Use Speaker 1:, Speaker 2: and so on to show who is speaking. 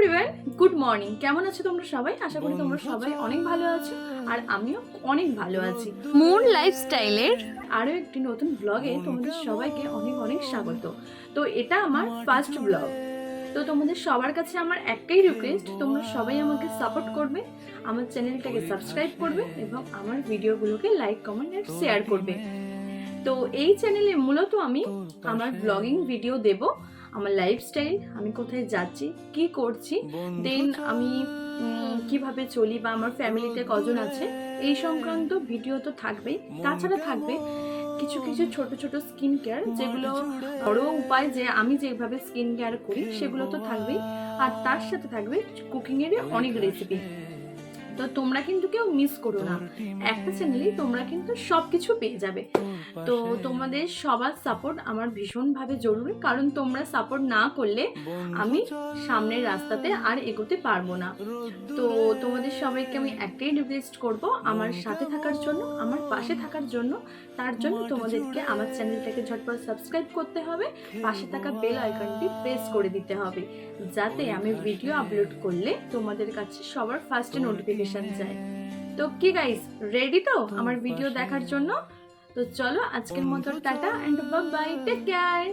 Speaker 1: Everyone good morning কেমন আছো তোমরা সবাই? আশা করি তোমরা সবাই অনেক ভালো আছো আর আমিও অনেক ভালো আছি।
Speaker 2: মুন লাইফস্টাইলের
Speaker 1: আরও একটি নতুন ব্লগে তোমাদের সবাইকে অনেক অনেক স্বাগত। তো এটা আমার ফার্স্ট ব্লগ তো তোমাদের সবার কাছে আমার একটাই রিকোয়েস্ট তোমরা সবাই আমাকে সাপোর্ট করবে আমার চ্যানেলটাকে সাবস্ক্রাইব করবে এবং আমার ভিডিওগুলোকে লাইক কমেন্ট আর শেয়ার করবে। তো এই চ্যানেলে মূলত আমি আমার ব্লগিং ভিডিও দেব। আমার লাইফস্টাইল আমি কোথায় যাচ্ছি কি করছি দেন আমি কীভাবে চলি বা আমার ফ্যামিলিতে কজন আছে এই সংক্রান্ত ভিডিও তো থাকবেই। তাছাড়া থাকবে কিছু কিছু ছোট ছোট স্কিন কেয়ার যেগুলো বড় উপায় যে আমি যেভাবে স্কিন কেয়ার করি সেগুলো তো থাকবেই। আর তার সাথে থাকবে কুকিংয়ের অনেক রেসিপি তো তোমরা কিন্তু কেউ মিস করো না। একটা চ্যানেলেই তোমরা কিন্তু সব কিছু পেয়ে যাবে। তো তোমাদের সবার সাপোর্ট আমার ভীষণভাবে জরুরি কারণ তোমরা সাপোর্ট না করলে আমি সামনের রাস্তাতে আর এগোতে পারব না। তো তোমাদের সবাইকে আমি একটাই রিকোয়েস্ট করব আমার সাথে থাকার জন্য আমার পাশে থাকার জন্য। তার জন্য তোমাদেরকে আমার চ্যানেলটাকে ঝটপট সাবস্ক্রাইব করতে হবে। পাশে থাকা বেল আইকনটি প্রেস করে দিতে হবে যাতে আমি ভিডিও আপলোড করলে তোমাদের কাছে সবার ফার্স্টে নোটিফিকেশন যায়। তো কি গাইস রেডি তো? আমার ভিডিও দেখার জন্য? তো চলো আজকের মতো tata and bye take care